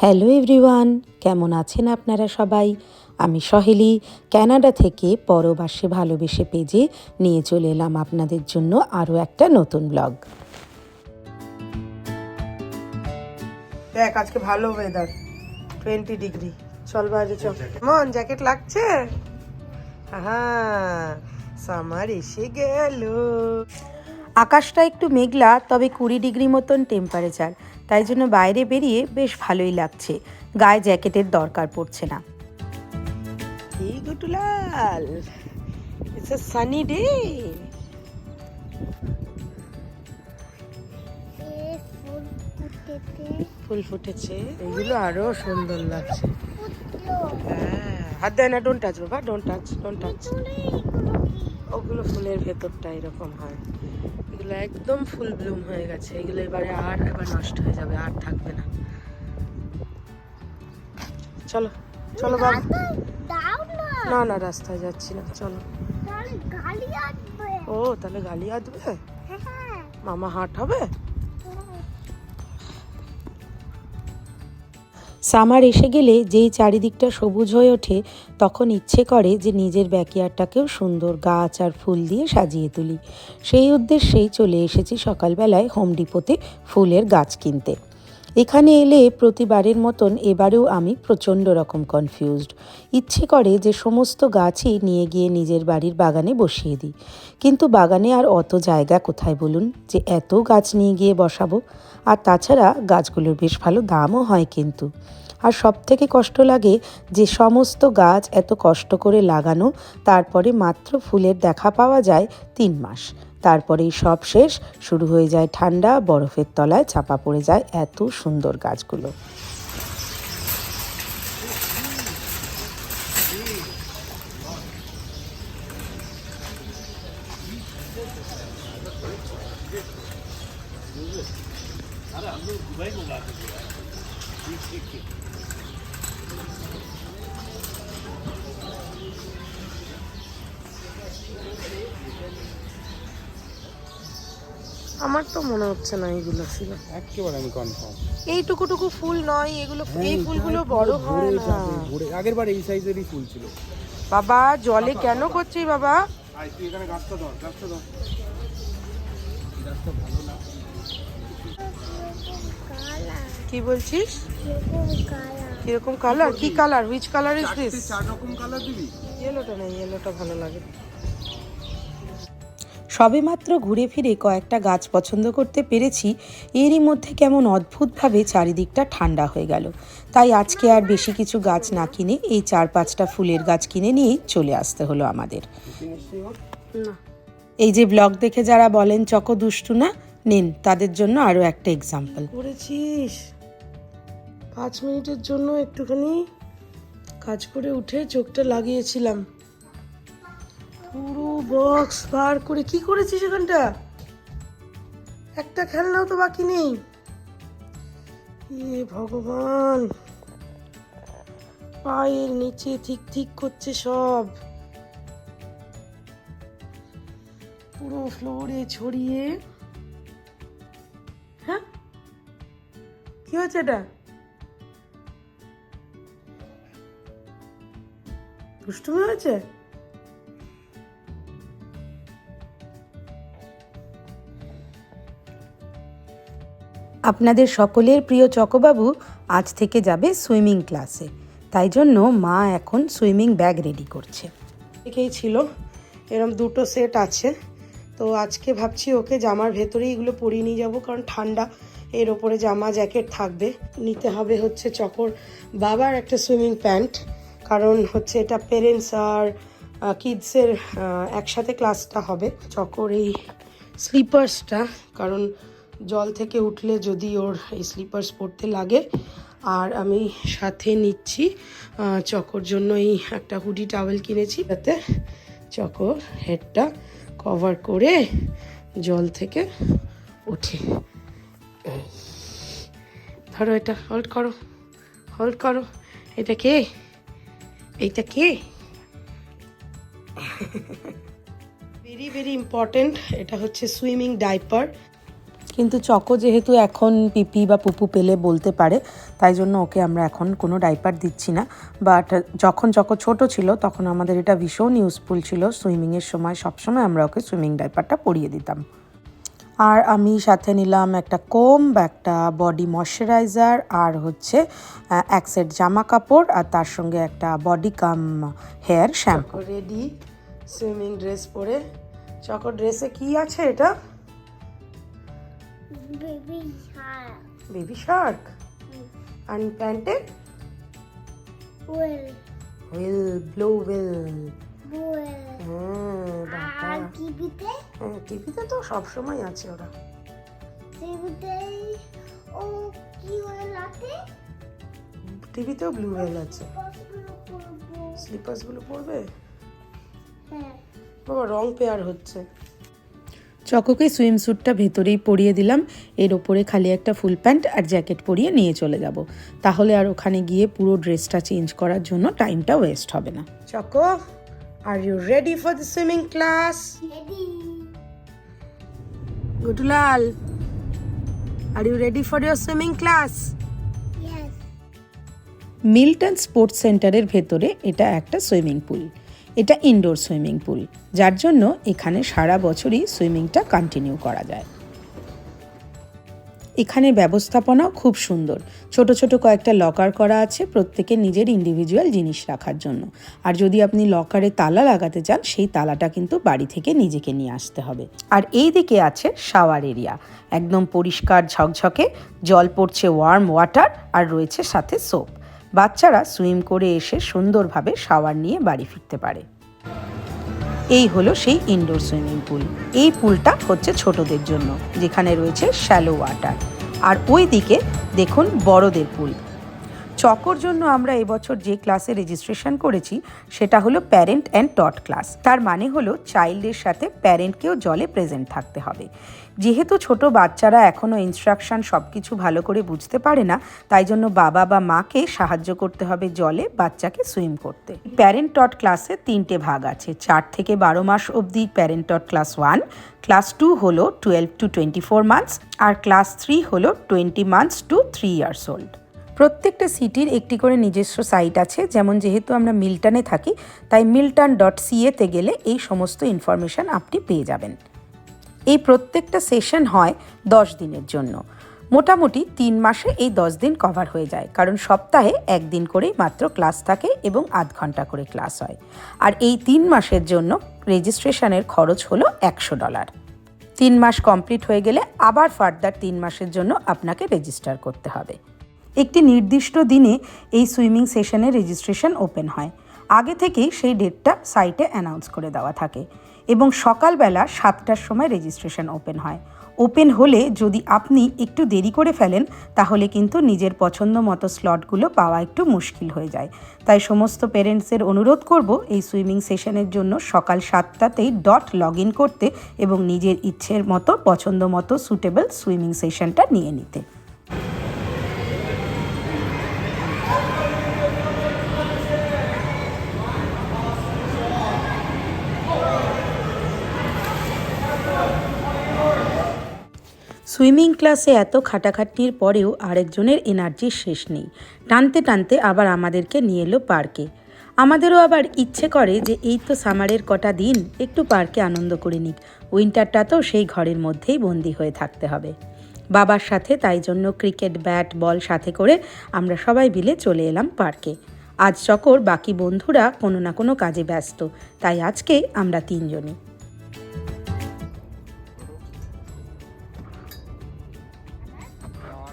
Hello everyone, কেমন আছেন আপনারা সবাই? আমি সহেলি ক্যানাডা থেকে পরবাসে ভালোবেসে পেজে নিয়ে চলে এলাম আপনাদের জন্য আরও একটা নতুন ব্লগ। দেখ, আজকে ভালো ওয়েদার টোয়েন্টি ডিগ্রি চল বাইরে চল। মন জ্যাকেট লাগছে? হ্যাঁ সামার এসে গেল। আকাশটা একটু মেঘলা, তবে কুড়ি ডিগ্রি মতন টেম্পারেচার তাই জন্য বাইরে বেরিয়ে বেশ ভালোই লাগছে। গায়ে জ্যাকেটের দরকার পড়ছে না। এই গুটুলাল সানি ডে ফুল ফুটেছে। এগুলো আরও সুন্দর লাগছে। হ্যাঁ হাত দেয় না ডোন্ট টাচ বাবা ডোন্ট টাচ ডোন্ট টাচ ওগুলো ফুলের ভেতরটা এরকম হয়। এগুলো একদম ফুল ব্লুম হয়ে গেছে। এগুলো এবারে আর এবার নষ্ট হয়ে যাবে আর থাকবে না। চলো চলো বাবা। না না রাস্তায় যাচ্ছি না চলো। ও তাহলে গালি আসবে মামা হাট হবে সামার এসে গেলে যেই চারিদিকটা সবুজ হয়ে ওঠে, তখন ইচ্ছে করে যে নিজের ব্যাকিয়ারটাকেও সুন্দর গাছ আর ফুল দিয়ে সাজিয়ে তুলি। সেই উদ্দেশ্যেই চলে এসেছি সকালবেলায় হোম ডিপোতে ফুলের গাছ কিনতে। এখানে এলে প্রতিবারের মতন এবারেও আমি প্রচণ্ড রকম কনফিউজড ইচ্ছে করে যে সমস্ত গাছই নিয়ে গিয়ে নিজের বাড়ির বাগানে বসিয়ে দিই। কিন্তু বাগানে আর অত জায়গা কোথায় বলুন যে এত গাছ নিয়ে গিয়ে বসাবো? আর তাছাড়া গাছগুলোর বেশ ভালো দামও হয় কিন্তু। আর সব থেকে কষ্ট লাগে যে সমস্ত গাছ এত কষ্ট করে লাগানো, তারপরে মাত্র ফুলের দেখা পাওয়া যায় তিন মাস। তারপরেই সব শেষ। শুরু হয়ে যায় ঠান্ডা, বরফের তলায় চাপা পড়ে যায় এত সুন্দর গাছগুলো। আমার তো মনে হচ্ছে না এগুলো ছিল। একেবারে আমি কনফার্ম এইটুকুটুকু ফুল নয় এগুলো এই ফুলগুলো বড় হয় না। আগের বার এই সাইজেরই ফুল ছিল। বাবা জলে কেন করছিস বাবা? আয় তুই এখানে গাছটা ধর গাছটা ধর। কি বলছিস? কীরকম কালার কি colour which colour is this চার রকম কালার দিবি? ইয়েলোটা নেই ইয়েলোটা ভালো লাগে। সবেমাত্র ঘুরে ফিরে কয়েকটা গাছ পছন্দ করতে পেরেছি এরই মধ্যে কেমন অদ্ভুতভাবে চারিদিকটা ঠান্ডা হয়ে গেল। তাই আজকে আর বেশি কিছু গাছ না কিনে এই চার পাঁচটা ফুলের গাছ কিনে নিয়েই চলে আসতে হলো আমাদের। এই যে ব্লগ দেখে যারা বলেন চকো দুষ্টু না নিন তাদের জন্য আরও একটা এক্সাম্পল করেছিস? পাঁচ মিনিটের জন্য একটুখানি কাজ করে উঠে চোখটা লাগিয়েছিলাম। পুরো বক্স বার করে কি করেছিস এখানটা? একটা খেলনাও তো বাকি নেই। এ ভগবান। পায়ের নিচে ঠিক ঠিক করছে সব। পুরো ফ্লোরে ছড়িয়ে। হ্যাঁ? কি হয়েছে এটা? দুষ্টুমি হয়েছে? আপনাদের সকলের প্রিয় চকোবাবু আজ থেকে যাবে সুইমিং ক্লাসে। তাই জন্য মা এখন সুইমিং ব্যাগ রেডি করছে। থেকেই ছিল। এরম দুটো সেট আছে। তো আজকে ভাবছি ওকে জামার ভেতরেই এগুলো পরিয়ে নিয়ে যাব, কারণ ঠান্ডা। এর ওপরে জামা, জ্যাকেট থাকবে। নিতে হবে হচ্ছে চকর বাবার একটা সুইমিং প্যান্ট, কারণ হচ্ছে এটা পেরেন্টস আর কিডসের একসাথে ক্লাসটা হবে। চকর এই স্লিপার্সটা কারণ জল থেকে উঠলে যদি ওর স্লিপার্স পরতে লাগে। আর আমি সাথে নিচ্ছি চকোর জন্য এই একটা হুডি টাওয়েল কিনেছি। যাতে চকর হেডটা কভার করে জল থেকে এই। ধরো এটা হোল্ড করো হোল্ড করো। এটা কে? এইটা কে? ভেরি ভেরি ইম্পর্টেন্ট এটা হচ্ছে সুইমিং ডাইপার কিন্তু চকো যেহেতু এখন পিপি বা পুপু পেলে বলতে পারে, তাই জন্য ওকে আমরা এখন কোনো ডাইপার দিচ্ছি না। বাট যখন চকো ছোট ছিল, তখন আমাদের এটা ভীষণ ইউজফুল ছিল। সুইমিংয়ের সময় সবসময় আমরা ওকে সুইমিং ডাইপারটা পরিয়ে দিতাম। আর আমি সাথে নিলাম একটা কোম একটা বডি ময়শ্চারাইজার আর হচ্ছে এক সেট জামা কাপড়, আর তার সঙ্গে একটা body come hair shampoo ready swimming dress পরে। চকো ড্রেসে কি আছে এটা? Baby shark. বেবি শার্ক আর প্যান্টে Will. Blue wheel Will. হ্যাঁ টিভিতে হ্যাঁ টিভিতে তো সবসময় আছে ওরা। টিভিতে ও কি হয়ে লাগে টিভিতেও ব্লু হুইল আছে। পছন্দ করব স্লিপার্সগুলো পরবে? হ্যাঁ। বাবা রং পেয়ার হচ্ছে। চকোকে সুইমস্যুটটা ভেতরেই পরিয়ে দিলাম। এর ওপরে খালি একটা ফুল প্যান্ট আর জ্যাকেট পরিয়ে নিয়ে চলে যাব। তাহলে আর ওখানে গিয়ে পুরো ড্রেসটা চেঞ্জ করার জন্য টাইমটা ওয়েস্ট হবে না। Choco are you ready for the swimming class ready গুডলাল are you ready for your swimming class Milton sports সেন্টারের ভেতরে এটা একটা সুইমিং পুল। এটা ইনডোর সুইমিং পুল যার জন্য এখানে সারা বছরই সুইমিংটা কন্টিনিউ করা যায়। এখানে ব্যবস্থাপনাও খুব সুন্দর। ছোট ছোট কয়েকটা লকার করা আছে প্রত্যেকে নিজের ইন্ডিভিজুয়াল জিনিস রাখার জন্য। আর যদি আপনি লকারে তালা লাগাতে চান, সেই তালাটা কিন্তু বাড়ি থেকে নিজেকে নিয়ে আসতে হবে। আর এই দিকে আছে শাওয়ার এরিয়া একদম পরিষ্কার ঝকঝকে, জল পড়ছে ওয়ার্ম ওয়াটার আর রয়েছে সাথে সোপ বাচ্চারা সুইম করে এসে সুন্দরভাবে শাওয়ার নিয়ে বাড়ি ফিরতে পারে। এই হলো সেই ইনডোর সুইমিং পুল এই পুলটা হচ্ছে ছোটদের জন্য, যেখানে রয়েছে শ্যালো ওয়াটার আর ওই দিকে দেখুন বড়দের পুল চকর জন্য আমরা এবছর যে ক্লাসে রেজিস্ট্রেশন করেছি, সেটা হলো প্যারেন্ট অ্যান্ড টট ক্লাস তার মানে হলো চাইল্ডের সাথে প্যারেন্টকেও জলে প্রেজেন্ট থাকতে হবে। যেহেতু ছোট বাচ্চারা এখনও ইনস্ট্রাকশন সব কিছু ভালো করে বুঝতে পারে না, তাই জন্য বাবা বা মাকে সাহায্য করতে হবে জলে বাচ্চাকে সুইম করতে। প্যারেন্ট টট ক্লাসে তিনটে ভাগ আছে। চার থেকে বারো মাস অবধি parent tot class one class two হলো twelve to twenty four months R class three হলো twenty months to three years old প্রত্যেকটা সিটির একটি করে নিজস্ব সাইট আছে। যেমন যেহেতু আমরা মিল্টনে থাকি, তাই মিল্টন ডট সিএতে গেলে এই সমস্ত ইনফরমেশান আপনি পেয়ে যাবেন। এই প্রত্যেকটা সেশন হয় দশ দিনের জন্য। মোটামুটি তিন মাসে এই দশ দিন কভার হয়ে যায়, কারণ সপ্তাহে একদিন করেই মাত্র ক্লাস থাকে এবং আধ ঘণ্টা করে ক্লাস হয়। আর এই তিন মাসের জন্য রেজিস্ট্রেশনের খরচ হলো একশো ডলার তিন মাস কমপ্লিট হয়ে গেলে আবার ফার্দার তিন মাসের জন্য আপনাকে রেজিস্টার করতে হবে। একটি নির্দিষ্ট দিনে এই সুইমিং সেশনের রেজিস্ট্রেশন ওপেন হয়। আগে থেকেই সেই ডেটটা সাইটে অ্যানাউন্স করে দেওয়া থাকে এবং সকালবেলা সাতটার সময় রেজিস্ট্রেশন ওপেন হয়। ওপেন হলে যদি আপনি একটু দেরি করে ফেলেন, তাহলে কিন্তু নিজের পছন্দ মতো স্লটগুলো পাওয়া একটু মুশকিল হয়ে যায়। তাই সমস্ত পেরেন্টসের অনুরোধ করব এই সুইমিং সেশনের জন্য সকাল সাতটাতেই ডট লগ ইন করতে এবং নিজের ইচ্ছের মতো, পছন্দ মতো, সুটেবল সুইমিং সেশনটা নিয়ে নিতে। সুইমিং ক্লাসে এত খাটাখাটনির পরেও আরেকজনের এনার্জির শেষ নেই। টানতে টানতে আবার আমাদেরকে নিয়ে এলো পার্কে। আমাদেরও আবার ইচ্ছে করে যে এই তো সামারের কটা দিন, একটু পার্কে আনন্দ করে নিক। উইন্টারটা তো সেই ঘরের মধ্যেই বন্দি হয়ে থাকতে হবে। বাবার সাথে তাই জন্য ক্রিকেট, ব্যাট, বল সাথে করে আমরা সবাই মিলে চলে এলাম পার্কে। আজ চকর বাকি বন্ধুরা কোনো না কোনো কাজে ব্যস্ত, তাই আজকে আমরা তিনজনই।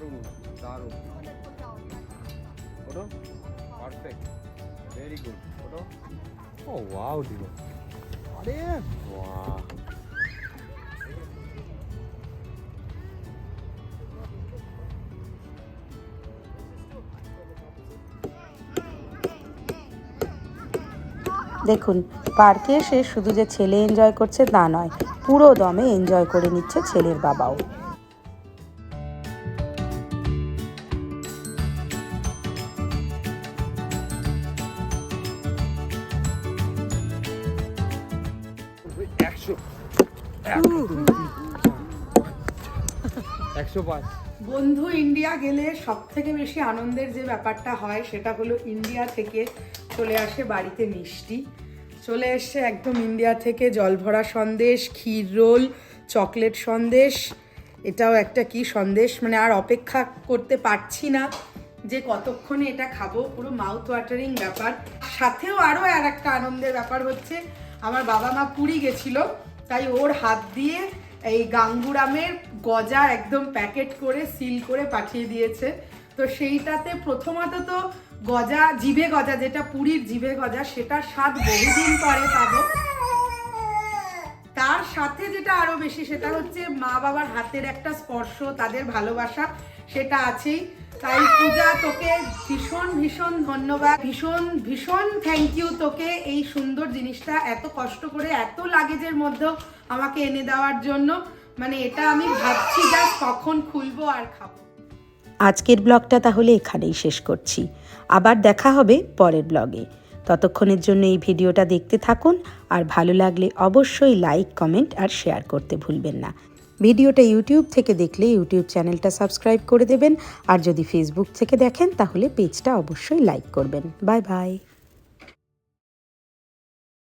দারুণ দারুণ। ওটো পারফেক্ট ভেরি গুড ওটো ও ওয়াও দিল। আরে বাহ। দেখুন পার্কে এসে শুধু যে ছেলে এনজয় করছে তা নয় পুরো দমে এনজয় করে নিচ্ছে ছেলের বাবাও। বন্ধু, ইন্ডিয়া গেলে সব থেকে বেশি আনন্দের যে ব্যাপারটা হয় সেটা হলো ইন্ডিয়া থেকে চলে আসে বাড়িতে মিষ্টি। চলে এসছে একদম ইন্ডিয়া থেকে জলভরা সন্দেশ, ক্ষীর রোল, চকলেট সন্দেশ। এটাও একটা কি সন্দেশ? মানে আর অপেক্ষা করতে পারছি না যে কতক্ষণে এটা খাব, পুরো মাউথ ওয়াটারিং ব্যাপার। সাথেও আরও আর একটা আনন্দের ব্যাপার হচ্ছে, আমার বাবা মা পুরী গেছিল, তাই ওর হাত দিয়ে এই গাঙ্গুরামের গজা একদম প্যাকেট করে, সিল করে পাঠিয়ে দিয়েছে। তো সেইটাতে প্রথমত তো গজা, জিভে গজা, যেটা পুরীর জিভে গজা সেটা স্বাদ বহুদিন পরে পাবো। তার সাথে যেটা আরও বেশি, সেটা হচ্ছে মা বাবার হাতের একটা স্পর্শ, তাদের ভালোবাসা, সেটা আছেই। তাই পূজা, তোকে ভীষণ ভীষণ ধন্যবাদ। ভীষণ ভীষণ থ্যাংক ইউ তোকে এই সুন্দর জিনিসটা এত কষ্ট করে, এত লাগেজের মধ্যেও আমাকে এনে দেওয়ার জন্য। মানে এটা আমি ভাবছি যা কখন খুলবো আর খাব। আজকের ব্লগটা তাহলে এখানেই শেষ করছি। আবার দেখা হবে পরের ব্লগে। ততক্ষণের জন্য এই ভিডিওটা দেখতে থাকুন, আর ভালো লাগলে অবশ্যই লাইক কমেন্ট আর শেয়ার করতে ভুলবেন না। ভিডিওটা ইউটিউব থেকে দেখলে ইউটিউব চ্যানেলটা সাবস্ক্রাইব করে দেবেন। আর যদি ফেসবুক থেকে দেখেন, তাহলে পেজটা অবশ্যই লাইক করবেন। Bye bye.